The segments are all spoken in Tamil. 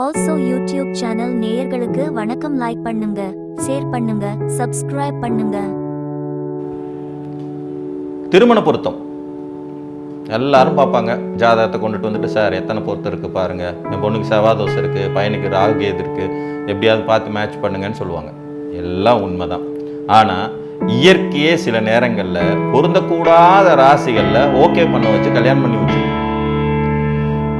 ஆல்சோ யூடியூப் சேனல் நேயர்களுக்கு வணக்கம். லைக் பண்ணுங்க ஷேர் பண்ணுங்க சப்ஸ்கிரைப் பண்ணுங்க. திருமண பொருத்தம். எல்லாரும் பார்ப்பாங்க. ஜாதகத்தை கொண்டுட்டு வந்துட்டு சார் எத்தனை பொருத்தம் இருக்குது பாருங்க. என் பொண்ணுக்கு செவ்வாதோஷம் இருக்குது பையனுக்கு ராகு கேது இருக்குது எப்படியாவது பார்த்து மேட்ச் பண்ணுங்கன்னு சொல்லுவாங்க. எல்லாம் உண்மைதான். ஆனால் இயற்கையே சில நேரங்களில் பொருந்தக்கூடாத ராசிகளில் ஓகே பண்ண வச்சு கல்யாணம் பண்ணி வச்சு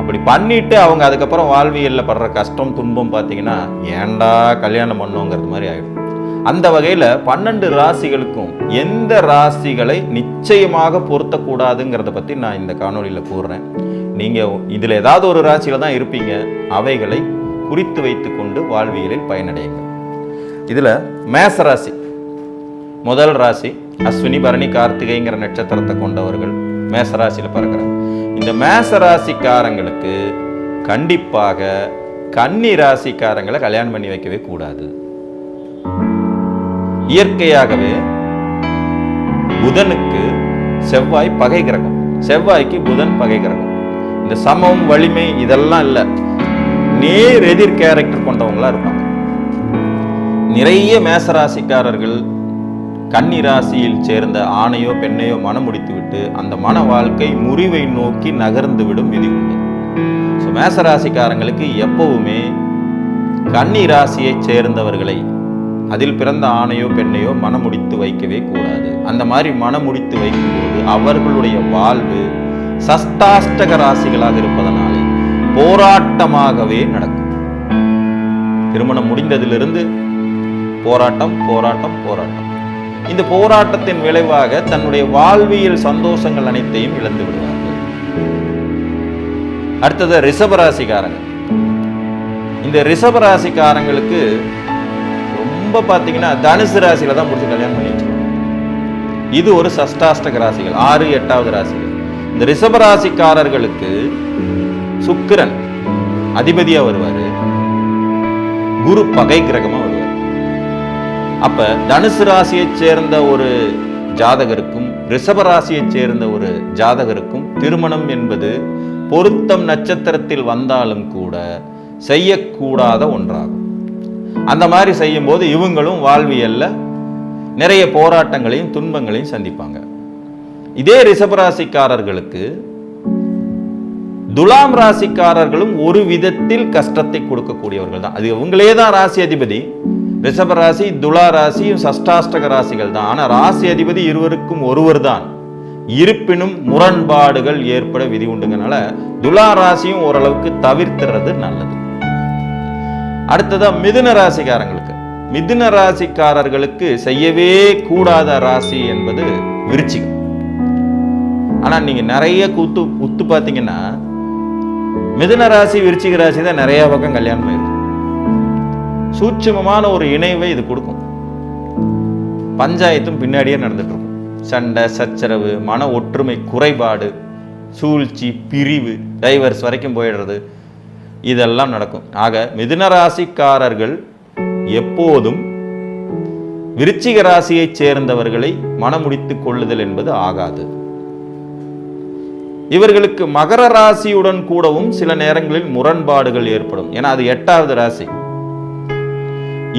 அப்படி பண்ணிட்டு அவங்க அதுக்கப்புறம் வாழ்வியலில் படுற கஷ்டம் துன்பம் பார்த்தீங்கன்னா ஏன்டா கல்யாணம் பண்ணோங்கிறது மாதிரி ஆகிடும் அந்த வகையில் பன்னெண்டு ராசிகளுக்கும் எந்த ராசிகளை நிச்சயமாக பொருத்தக்கூடாதுங்கிறத பற்றி நான் இந்த காணொளியில் கூறுறேன். நீங்கள் இதில் ஏதாவது ஒரு ராசியில் தான் இருப்பீங்க. அவைகளை குறித்து வைத்துக்கொண்டு வாழ்வியலில் பயனடையுங்க இதில் மேச ராசி. முதல் ராசி அஸ்வினி பரணி கார்த்திகைங்கிற நட்சத்திரத்தை கொண்டவர்கள். மேச ராசியில் பிறக்கிறாங்க இந்த மேச ராசிக்காரங்களுக்கு கண்டிப்பாக கன்னி ராசிக்காரங்களை கல்யாணம் பண்ணி வைக்கவே கூடாது. இயற்கையாகவே புதனுக்கு செவ்வாய் பகை கிரகம். செவ்வாய்க்கு புதன் பகை கிரகம். இந்த சமம் வலிமை இதெல்லாம் இல்லை. நேர் எதிர் கேரக்டர் கொண்டவங்களா இருப்பாங்க. நிறைய மேசராசிக்காரர்கள் கன்னி ராசியில் சேர்ந்த ஆணையோ பெண்ணையோ மனம் முடித்துவிட்டு அந்த மன வாழ்க்கை முறிவை நோக்கி நகர்ந்து விடும் விதி உண்டு. ஸோ மேசராசிக்காரங்களுக்கு எப்பவுமே கன்னி ராசியைச் சேர்ந்தவர்களை அதில் பிறந்த ஆணையோ பெண்ணையோ மனமுடித்து வைக்கவே கூடாது. அந்த மாதிரி மனமுடித்து வைக்கும்போது அவர்களுடைய வாழ்வு சஷ்டாஷ்டக ராசிகளாக இருப்பதனாலே போராட்டமாகவே நடக்கும். திருமணம் முடிந்ததிலிருந்து போராட்டம் போராட்டம் போராட்டம். இந்த போராட்டத்தின் விளைவாக தன்னுடைய வாழ்வியல் சந்தோஷங்கள் அனைத்தையும் இழந்து விடுவார்கள். அடுத்தது ரிஷபராசிக்காரங்க. இந்த ரிஷபராசிக்காரங்களுக்கு ரொம்ப பார்த்தீங்கன்னா தனுசு ராசியில தான் முடிச்சு கல்யாணம் பண்ணி இது ஒரு சஷ்டாஷ்டக ராசிகள் ஆறு எட்டாவது ராசிகள். இந்த ரிஷபராசிக்காரர்களுக்கு சுக்கிரன் அதிபதியா வருவாரு. குரு பகை கிரகமா வருவார். அப்ப தனுசு ராசியைச் சேர்ந்த ஒரு ஜாதகருக்கும் ரிஷப ராசியைச் சேர்ந்த ஒரு ஜாதகருக்கும் திருமணம் என்பது பொருத்தம் நட்சத்திரத்தில் வந்தாலும் கூட செய்யக்கூடாத ஒன்றாகும். அந்த மாதிரி செய்யும்போது இவங்களும் வாழ்வியல்ல நிறைய போராட்டங்களையும் துன்பங்களையும் சந்திப்பாங்க. இதே ரிஷபராசிக்காரர்களுக்கு துலாம் ராசிக்காரர்களும் ஒரு விதத்தில் கஷ்டத்தை கொடுக்கக்கூடியவர்கள் தான். அது இவங்களே தான் ராசி அதிபதி. ரிஷப ராசி துலா ராசியும் சஷ்டாஷ்டக ராசிகள் தான். ஆனால் ராசி அதிபதி இருவருக்கும் ஒருவர் தான். இருப்பினும் முரண்பாடுகள் ஏற்பட விதி உண்டுங்கனால துலா ராசியும் ஓரளவுக்கு தவிர்த்துறது நல்லது. அடுத்ததா மிதுன ராசிக்காரங்களுக்கு. மிதுன ராசிக்காரர்களுக்கு செய்யவே கூடாத ராசி என்பது விருச்சிகம். ஆனா நீங்க நிறைய குத்து உத்து பார்த்தீங்கன்னா மிதுன ராசி விருச்சிக ராசி தான் நிறைய பக்கம் கல்யாணம் ஆயிருக்கு சூட்சுமமான ஒரு இணைவை இது கொடுக்கும். பஞ்சாயத்தும் பின்னாடியே நடந்துட்டு இருக்கும் சண்டை சச்சரவு மன ஒற்றுமை குறைபாடு சூழ்ச்சி பிரிவு டைவர்ஸ் வரைக்கும் போயிடுறது. இதெல்லாம் நடக்கும். ஆக மிதுன ராசிக்காரர்கள் எப்போதும் விருச்சிக ராசியைச் சேர்ந்தவர்களை மனமுடித்துக் கொள்ளுதல் என்பது ஆகாது. இவர்களுக்கு மகர ராசியுடன் கூடவும் சில நேரங்களில் முரண்பாடுகள் ஏற்படும். ஏன்னா அது எட்டாவது ராசி.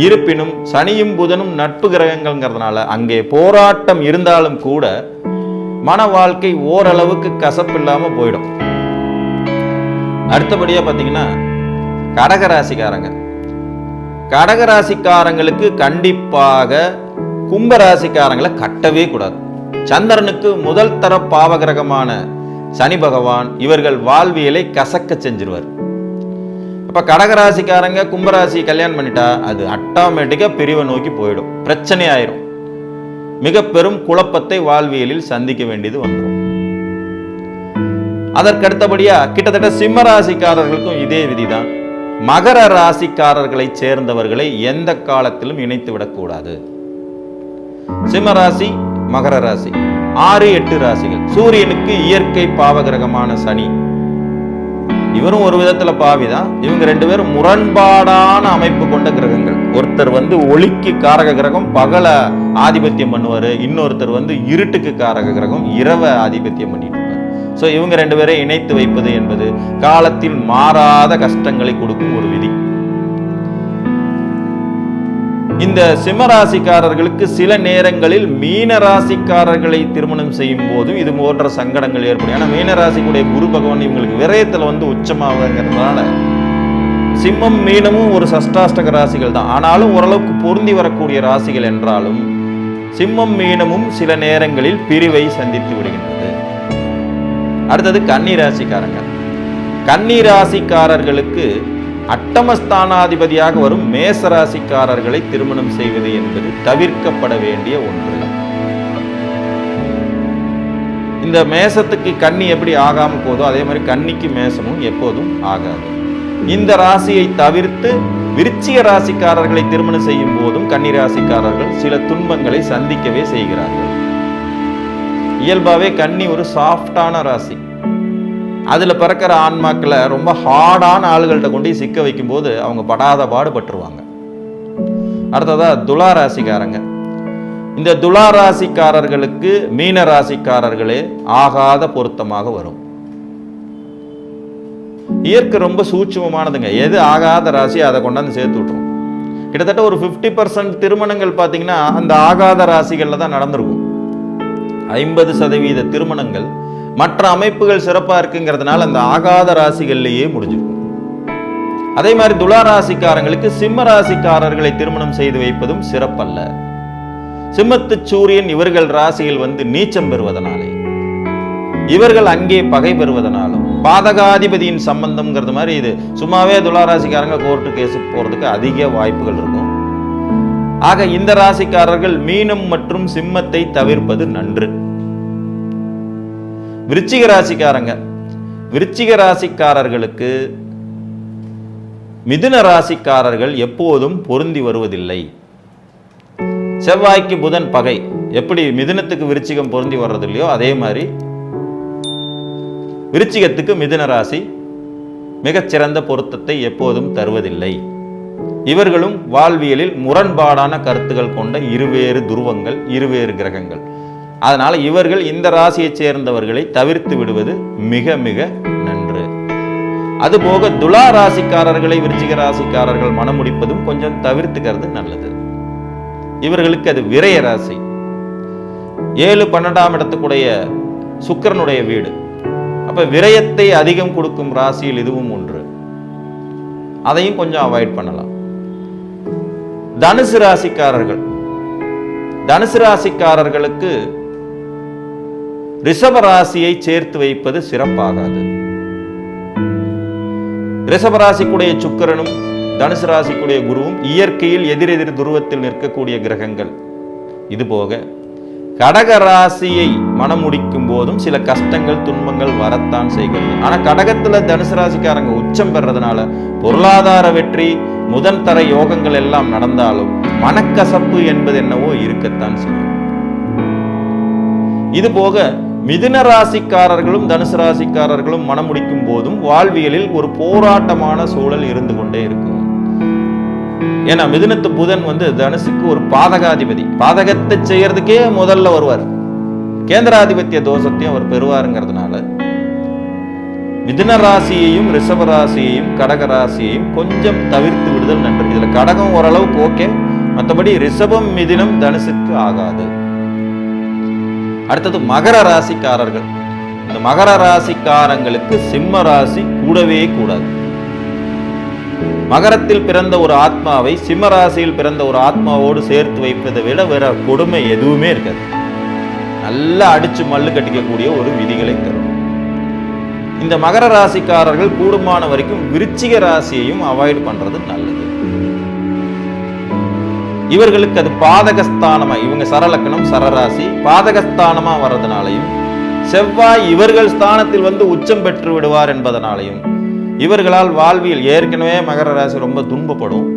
இருப்பினும் சனியும் புதனும் நட்பு கிரகங்கள்ங்கிறதுனால அங்கே போராட்டம் இருந்தாலும் கூட மன வாழ்க்கை ஓரளவுக்கு கசப்பில்லாம போயிடும். அடுத்தபடியா பார்த்தீங்கன்னா கடகராசிக்காரங்க. கடகராசிக்காரங்களுக்கு கண்டிப்பாக கும்பராசிக்காரங்களை கட்டவே கூடாது. சந்திரனுக்கு முதல் தர பாவகிரகமான சனி பகவான் இவர்கள் வாழ்வியலை கசக்க செஞ்சிருவார். இப்போ கடகராசிக்காரங்க கும்பராசி கல்யாணம் பண்ணிட்டா அது ஆட்டோமேட்டிக்காக பிரிவை நோக்கி போயிடும். பிரச்சனை ஆயிரும். மிக பெரும் குழப்பத்தை வாழ்வியலில் சந்திக்க வேண்டியது வந்துடும் அதற்கடுத்தபடியா கிட்டத்தட்ட சிம்ம ராசிக்காரர்களுக்கும் இதே விதிதான். மகர ராசிக்காரர்களை சேர்ந்தவர்களை எந்த காலத்திலும் இணைத்து விடக்கூடாது. சிம்ம ராசி மகர ராசி. ஆறு எட்டு ராசிகள். சூரியனுக்கு இயற்கை பாவகிரகமான சனி. இவரும் ஒரு விதத்துல பாவி தான் இவங்க ரெண்டு பேரும் முரண்பாடான அமைப்பு கொண்ட கிரகங்கள். ஒருத்தர் வந்து ஒளிக்கு காரக கிரகம் பகல ஆதிபத்தியம் பண்ணுவாரு. இன்னொருத்தர் வந்து இருட்டுக்கு காரக கிரகம் இரவ ஆதிபத்தியம் பண்ணிட்டு ஸோ இவங்க ரெண்டு பேரை இணைத்து வைப்பது என்பது காலத்தில் மாறாத கஷ்டங்களை கொடுக்கும் ஒரு விதி. இந்த சிம்மராசிக்காரர்களுக்கு சில நேரங்களில் மீன ராசிக்காரர்களை திருமணம் செய்யும் போதும் இது போன்ற சங்கடங்கள் ஏற்படும். ஏன்னா மீன ராசிக்குடைய குரு பகவான் இவங்களுக்கு விரயத்தில் வந்து உச்சமாகுங்கிறதுனால சிம்மம் மீனமும் ஒரு சஷ்டாஷ்டக ராசிகள் தான். ஆனாலும் ஓரளவுக்கு பொருந்தி வரக்கூடிய ராசிகள் என்றாலும் சிம்மம் மீனமும் சில நேரங்களில் பிரிவை சந்தித்து விடுகின்றது. அடுத்தது கன்னி ராசிக்காரங்க. கன்னி ராசிக்காரர்களுக்கு அட்டமஸ்தானாதிபதியாக வரும் மேச ராசிக்காரர்களை திருமணம் செய்வது என்பது தவிர்க்கப்பட வேண்டிய ஒன்று. இந்த மேசத்துக்கு கன்னி எப்படி ஆகாமல் போதோ அதே மாதிரி கன்னிக்கு மேசமும் எப்போதும் ஆகாது. இந்த ராசியை தவிர்த்து விருச்சிக ராசிக்காரர்களை திருமணம் செய்யும் போதும் கன்னி ராசிக்காரர்கள் சில துன்பங்களை சந்திக்கவே செய்கிறார்கள். இயல்பாகவே கன்னி ஒரு சாஃப்டான ராசி. அதில் பிறக்கிற ஆன்மாக்களை ரொம்ப ஹார்டான ஆளுகள்கிட்ட கொண்டு சிக்க வைக்கும்போது அவங்க படாத பாடுபட்டுருவாங்க அடுத்ததாக துலா ராசிக்காரங்க. இந்த துலா ராசிக்காரர்களுக்கு மீன ராசிக்காரர்களே ஆகாத பொருத்தமாக வரும். இயற்கை ரொம்ப சூட்சுமமானதுங்க. எது ஆகாத ராசி அதை கொண்டாந்து சேர்த்து விட்டுரும். கிட்டத்தட்ட ஒரு 50% பர்சன்ட் திருமணங்கள் பார்த்தீங்கன்னா அந்த ஆகாத ராசிகளில் தான் நடந்திருக்கும். ஐம்பது சதவீத திருமணங்கள் மற்ற அமைப்புகள் சிறப்பாக இருக்குங்கிறதுனால அந்த ஆகாத ராசிகள்லேயே முடிஞ்சிருக்கும். அதே மாதிரி துலா ராசிக்காரங்களுக்கு சிம்ம ராசிக்காரர்களை திருமணம் செய்து வைப்பதும் சிறப்பல்ல. சிம்மத்து சூரியன் இவர்கள் ராசியில் வந்து நீச்சம் பெறுவதனாலே இவர்கள் அங்கே பகை பெறுவதனாலும் பாதகாதிபதியின் சம்பந்தம்ங்கிறது மாதிரி இது சும்மாவே துளாராசிக்காரங்க கோர்ட்டு கேஸ் போறதுக்கு அதிக வாய்ப்புகள் இருக்கும். ஆக இந்த ராசிக்காரர்கள் மீனம் மற்றும் சிம்மத்தை தவிர்ப்பது நன்று. விருச்சிக ராசிக்காரங்க. விருச்சிக ராசிக்காரர்களுக்கு மிதுன ராசிக்காரர்கள் எப்போதும் பொருந்தி வருவதில்லை. செவ்வாய்க்கு புதன் பகை. எப்படி மிதுனத்துக்கு விருச்சிகம் பொருந்தி வர்றது இல்லையோ அதே மாதிரி விருச்சிகத்துக்கு மிதுன ராசி மிகச்சிறந்த பொருத்தத்தை எப்போதும் தருவதில்லை. இவர்களும் வாழ்வியலில் முரண்பாடான கருத்துகள் கொண்ட இருவேறு துருவங்கள் இருவேறு கிரகங்கள். அதனால் இவர்கள் இந்த ராசியைச் சேர்ந்தவர்களை தவிர்த்து விடுவது மிக மிக நன்று. அதுபோக துலா ராசிக்காரர்களை விருச்சிக ராசிக்காரர்கள் மனம் முடிப்பதும் கொஞ்சம் தவிர்த்துக்கிறது நல்லது. இவர்களுக்கு அது விரய ராசி. ஏழு பன்னெண்டாம் இடத்துக்குடைய சுக்கிரனுடைய வீடு. அப்போ விரயத்தை அதிகம் கொடுக்கும் ராசியில் இதுவும் ஒன்று. அதையும் கொஞ்சம் அவாய்ட் பண்ணலாம். தனுசு ராசிக்காரர்கள். தனுசு ராசிக்காரர்களுக்கு ரிஷபராசியை சேர்த்து வைப்பது சிறப்பாகாது. ரிஷபராசிக்குடைய சுக்கரனும் சுக்கிரனும் தனுசு ராசிக்குடைய குருவும் இயற்கையில் எதிரெதிர் துருவத்தில் நிற்கக்கூடிய கிரகங்கள். இதுபோக கடக ராசியை மனம் முடிக்கும் போதும் சில கஷ்டங்கள் துன்பங்கள் வரத்தான் செய்கிறது. ஆனா கடகத்துல தனுசு ராசிக்காரங்க உச்சம் பெறதுனால பொருளாதார வெற்றி முதன் தர யோகங்கள் எல்லாம் நடந்தாலும் மனக்கசப்பு என்பது என்னவோ இருக்கத்தான் செய்யும். இது போக மிதுன ராசிக்காரர்களும் தனுசு ராசிக்காரர்களும் மனம் முடிக்கும் போதும் வாழ்வியலில் ஒரு போராட்டமான சூழல் இருந்து கொண்டே இருக்கும். ஏன்னா மிதுனத்து புதன் வந்து தனுசுக்கு ஒரு பாதகாதிபதி. பாதகத்தை செய்யறதுக்கே முதல்ல வருவார். கேந்திராதிபத்திய தோஷத்தையும் அவர் பெறுவாருங்கிறதுனால. மிதுன ராசியையும் ரிஷப ராசியையும் கடக ராசியையும் கொஞ்சம் தவிர்த்து விடுதல் நன்று. இதுல கடகம் ஓரளவுக்கு ஓகே. மற்றபடி ரிஷபம் மிதினம் தனுசுக்கு ஆகாது. அடுத்தது மகர ராசிக்காரர்கள். இந்த மகர ராசிக்காரங்களுக்கு சிம்ம ராசி கூடவே கூடாது. மகரத்தில் பிறந்த ஒரு ஆத்மாவை சிம்ம ராசியில் பிறந்த ஒரு ஆத்மாவோடு சேர்த்து வைப்பதை விட வேற கொடுமை எதுவுமே இருக்காது. நல்லா அடிச்சு மல்லு கட்டிக்கக்கூடிய ஒரு விதிகளை தரும். இந்த மகர ராசிக்காரர்கள் கூடுமான வரைக்கும் விருச்சிக ராசியையும் அவாய்ட் பண்றது நல்லது. இவர்களுக்கு அது பாதகஸ்தானமா? இவங்க சரலக்கணம் சரராசி பாதகஸ்தானமா வர்றதுனாலையும் செவ்வாய் இவர்கள் ஸ்தானத்தில் வந்து உச்சம் பெற்று விடுவார் என்பதனாலையும் இவர்களால் வாழ்வியல் ஏற்கனவே மகர ராசி ரொம்ப துன்பப்படும்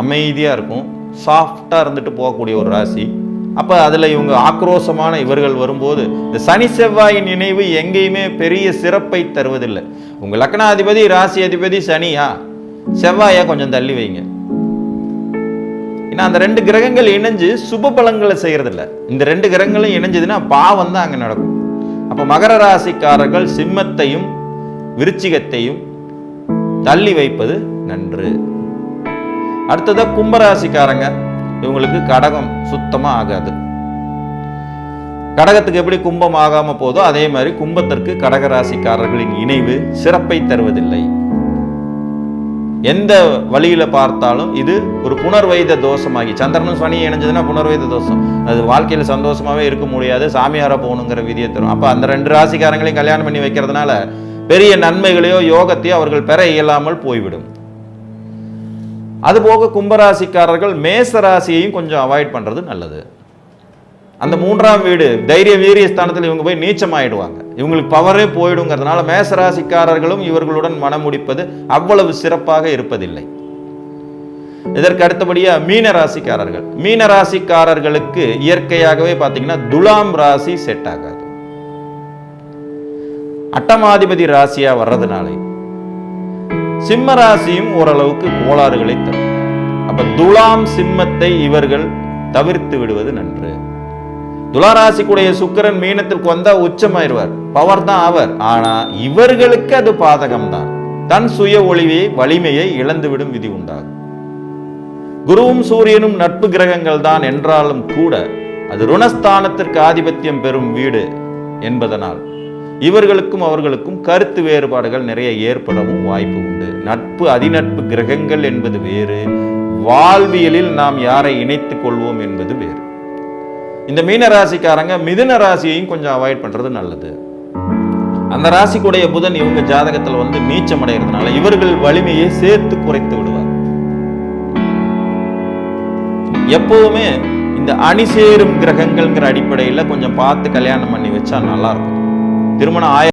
அமைதியா இருக்கும் சாஃப்டா இருந்துட்டு போகக்கூடிய ஒரு ராசி. அப்ப அதுல இவங்க ஆக்ரோஷமான இவர்கள் வரும்போது இந்த சனி செவ்வாயின் நினைவு எங்கேயுமே பெரிய சிறப்பை தருவதில்லை. உங்க லக்னாதிபதி ராசி அதிபதி சனியா? செவ்வாயை கொஞ்சம் தள்ளி வைங்க. ஏன்னா அந்த ரெண்டு கிரகங்கள் இணைஞ்சு சுப பலன்களை செய்யறது இந்த ரெண்டு கிரகங்களும் இணைஞ்சதுன்னா பாவம் தான் அங்க நடக்கும். அப்ப மகர ராசிக்காரர்கள் சிம்மத்தையும் விருச்சிகத்தையும் தள்ளி வைப்பது நன்று. அடுத்ததா கும்பராசிக்காரங்க. இவங்களுக்கு கடகம் சுத்தமா ஆகாது. கடகத்துக்கு எப்படி கும்பம் ஆகாம போதோ அதே மாதிரி கும்பத்திற்கு கடகராசிக்காரர்களின் இணைவு சிறப்பை தருவதில்லை. எந்த வழியில் பார்த்தாலும் இது ஒரு புனர்வைத தோஷமாகி சந்திரனும் சனி இணைஞ்சதுன்னா புனர்வைத தோஷம். அது வாழ்க்கையில் சந்தோஷமாகவே இருக்க முடியாது சாமியாரா போகணுங்கிற விதியை தரும். அப்போ அந்த ரெண்டு ராசிக்காரங்களையும் கல்யாணம் பண்ணி வைக்கிறதுனால பெரிய நன்மைகளையோ யோகத்தையோ அவர்கள் பெற இயலாமல் போய்விடும். அதுபோக கும்பராசிக்காரர்கள் மேச ராசியையும் கொஞ்சம் அவாய்ட் பண்ணுறது நல்லது. அந்த மூன்றாம் வீடு தைரிய வீரிய ஸ்தானத்தில் இவங்க போய் நீச்சம் ஆயிடுவாங்க இவங்களுக்கு பவரே போயிடுங்கிறதுனால மேசராசிக்காரர்களும் இவர்களுடன் மனம் முடிப்பது அவ்வளவு சிறப்பாக இருப்பதில்லை. இதற்கு அடுத்தபடியா மீன ராசிக்காரர்கள். மீன ராசிக்காரர்களுக்கு இயற்கையாகவே பார்த்தீங்கன்னா துலாம் ராசி செட் ஆகாது. அட்டமாதிபதி ராசியா வர்றதுனாலே சிம்ம ராசியும் ஓரளவுக்கு கோளாறுகளை தரும். அப்ப துலாம் சிம்மத்தை இவர்கள் தவிர்த்து விடுவது நன்று. துளாராசிக்குடைய சுக்கரன் மீனத்திற்கு வந்தா உச்சமாயிருவார். பவர் தான் அவர் ஆனா இவர்களுக்கு அது பாதகம் தான் தன் சுய ஒளிவை வலிமையை இழந்துவிடும் விதி உண்டாகும். குருவும் சூரியனும் நட்பு கிரகங்கள் தான் என்றாலும் கூட அது ருணஸ்தானத்திற்கு ஆதிபத்தியம் பெறும் வீடு என்பதனால் இவர்களுக்கும் அவர்களுக்கும் கருத்து வேறுபாடுகள் நிறைய ஏற்படவும் வாய்ப்பு உண்டு. நட்பு அதிநட்பு கிரகங்கள் என்பது வேறு. வாழ்வியலில் நாம் யாரை இணைத்துக் கொள்வோம் என்பது வேறு. இந்த மீன ராசிக்காரங்க மிதுன ராசியையும் கொஞ்சம் அவாய்ட் பண்ணுறது நல்லது. அந்த ராசிக்குடைய புதன் இவங்க ஜாதகத்தில் வந்து நீச்சம் அடைகிறதுனால இவர்கள் வலிமையை சேர்த்து குறைத்து விடுவார். எப்போவுமே இந்த அணி சேரும் கிரகங்கள்ங்கிற அடிப்படையில் கொஞ்சம் பார்த்து கல்யாணம் பண்ணி வச்சா நல்லா இருக்கும். திருமணம் ஆய